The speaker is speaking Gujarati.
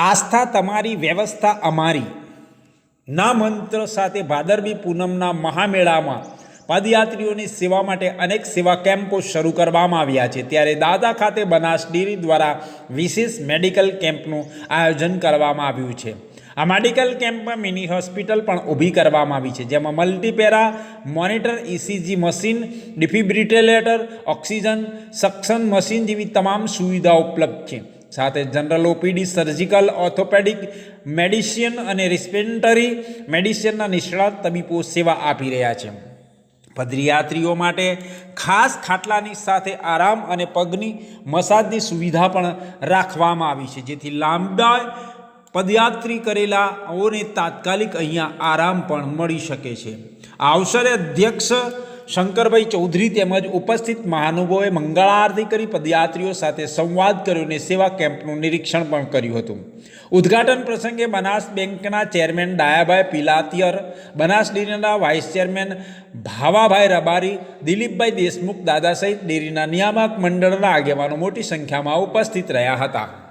આસ્થા તમારી, વ્યવસ્થા અમારી. ના મંત્ર સાથે ભાદરવી પૂનમના મહામેળામાં પદયાત્રીઓની સેવા માટે અનેક સેવા કેમ્પો શરૂ કરવામાં આવ્યા છે. ત્યારે દાદા ખાતે બનાસ ડેરી દ્વારા વિશેષ મેડિકલ કેમ્પનું આયોજન કરવામાં આવ્યું છે. આ મેડિકલ કેમ્પમાં મિની હોસ્પિટલ પણ ઊભી કરવામાં આવી છે, જેમાં multipara, monitor, ECG machine defibrillator oxygen, suction machine જેવી તમામ સુવિધાઓ ઉપલબ્ધ છે. સાથે general OPD surgical orthopaedic medicine અને રિસ્પેન્ટરી મેડિસિનના નિષ્ણાત તબીબો સેવા આપી રહ્યા છે. પદયાત્રીઓ માટે ખાસ ખાટલાની સાથે આરામ અને પગની મસાજની સુવિધા પણ રાખવામાં આવી છે. જેથી લાંબા પદયાત્રી કરેલાઓને તાત્કાલિક અહીંયા આરામ પણ મળી શકે છે. આ અવસરે અધ્યક્ષ શંકરભાઈ ચૌધરી તેમજ ઉપસ્થિત મહાનુભાવોએ મંગળ કરી પદયાત્રીઓ સાથે સંવાદ કર્યો અને સેવા કેમ્પનું નિરીક્ષણ પણ કર્યું હતું. ઉદ્ઘાટન પ્રસંગે બનાસ બેંકના ચેરમેન ડાયાભાઈ પિલાતિયર, બનાસ ડેરીના વાઇસ ચેરમેન ભાવાભાઈ રબારી, દિલીપભાઈ દેશમુખ દાદા સહિત ડેરીના નિયામક મંડળના આગેવાનો મોટી સંખ્યામાં ઉપસ્થિત રહ્યા હતા.